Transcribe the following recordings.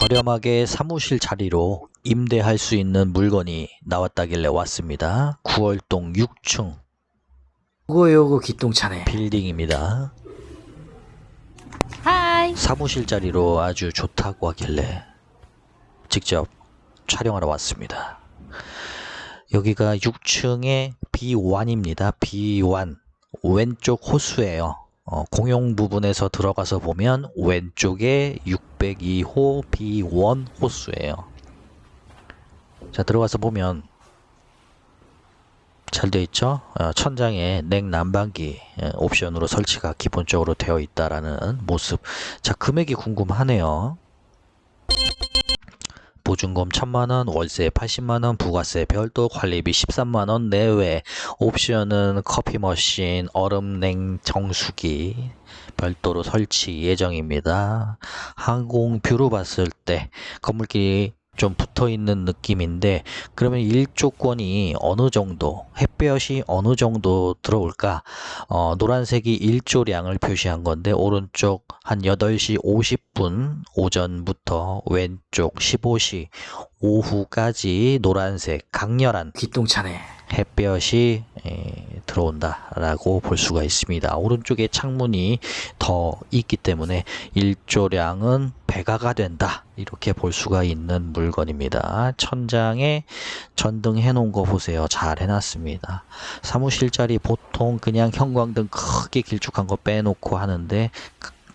저렴하게 사무실 자리로 임대할 수 있는 물건이 나왔다길래 왔습니다. 9월동 6층 요거 요거 기똥차네. 빌딩입니다. 하이. 사무실 자리로 아주 좋다고 하길래 직접 촬영하러 왔습니다. 여기가 6층의 B1입니다. B1 왼쪽 호수예요. 어, 공용 부분에서 들어가서 보면 왼쪽에 602호 B1 호수예요. 자 들어가서 보면 잘 되어 있죠. 어, 천장에 냉 난방기 예, 옵션으로 설치가 기본적으로 되어 있다라는 모습. 자 금액이 궁금하네요. 보증금 1000만원, 월세 80만원, 부가세 별도, 관리비 13만원 내외, 옵션은 커피 머신, 얼음 냉정수기 별도로 설치 예정입니다. 항공 뷰로 봤을 때 건물끼리 좀 붙어 있는 느낌인데 그러면 일조권이 어느 정도 햇볕이 어느 정도 들어올까 어, 노란색이 일조량을 표시한 건데 오른쪽 한 8시 50분 오전부터 왼쪽 15시 오후까지 노란색 강렬한 기똥차네. 햇볕이 에, 들어온다라고 볼 수가 있습니다. 오른쪽에 창문이 더 있기 때문에 일조량은 배가가 된다 이렇게 볼 수가 있는 물건입니다. 천장에 전등 해놓은 거 보세요. 잘 해놨습니다. 사무실 자리 보통 그냥 형광등 크게 길쭉한 거 빼놓고 하는데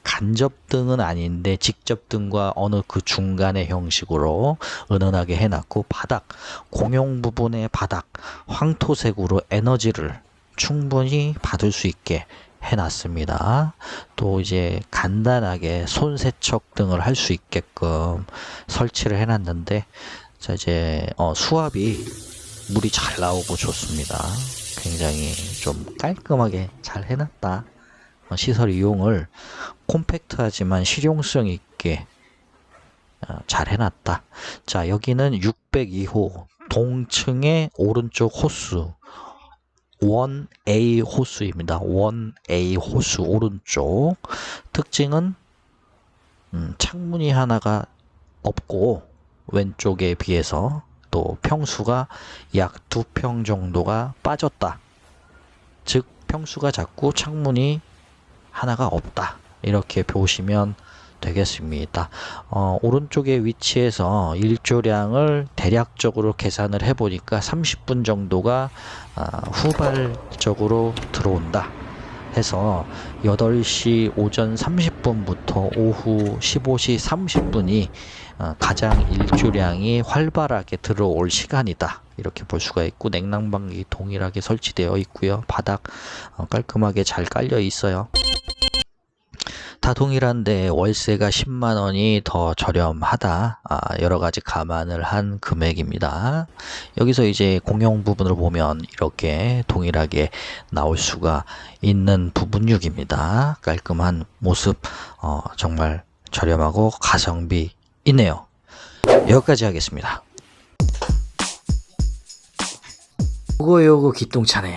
간접등은 아닌데 직접등과 어느 그 중간의 형식으로 은은하게 해놨고 바닥 공용 부분의 바닥 황토색으로 에너지를 충분히 받을 수 있게 해놨습니다. 또 이제 간단하게 손 세척 등을 할 수 있게끔 설치를 해놨는데 자 이제 어, 수압이 물이 잘 나오고 좋습니다. 굉장히 좀 깔끔하게 잘 해놨다. 어, 시설 이용을 콤팩트하지만 실용성 있게 어, 잘 해놨다. 자, 여기는 602호 동층의 오른쪽 호수 1A 호수입니다. 1A 호수 오른쪽 특징은 음, 창문이 하나가 없고 왼쪽에 비해서 또 평수가 약 두 평 정도가 빠졌다. 즉 평수가 작고 창문이 하나가 없다. 이렇게 보시면 되겠습니다. 어, 오른쪽에 위치해서 일조량을 대략적으로 계산을 해보니까 30분 정도가 아, 후발적으로 들어온다. 해서 8시 오전 30분부터 오후 15시 30분이 어, 가장 일조량이 활발하게 들어올 시간이다. 이렇게 볼 수가 있고 냉난방기 동일하게 설치되어 있고요. 바닥 어, 깔끔하게 잘 깔려 있어요. 다 동일한데 월세가 10만 원이 더 저렴하다. 아, 여러 가지 감안을 한 금액입니다. 여기서 이제 공용 부분을 보면 이렇게 동일하게 나올 수가 있는 부분 6입니다. 깔끔한 모습, 어, 정말 저렴하고 가성비 있네요. 여기까지 하겠습니다. 요거 요거 기똥차네.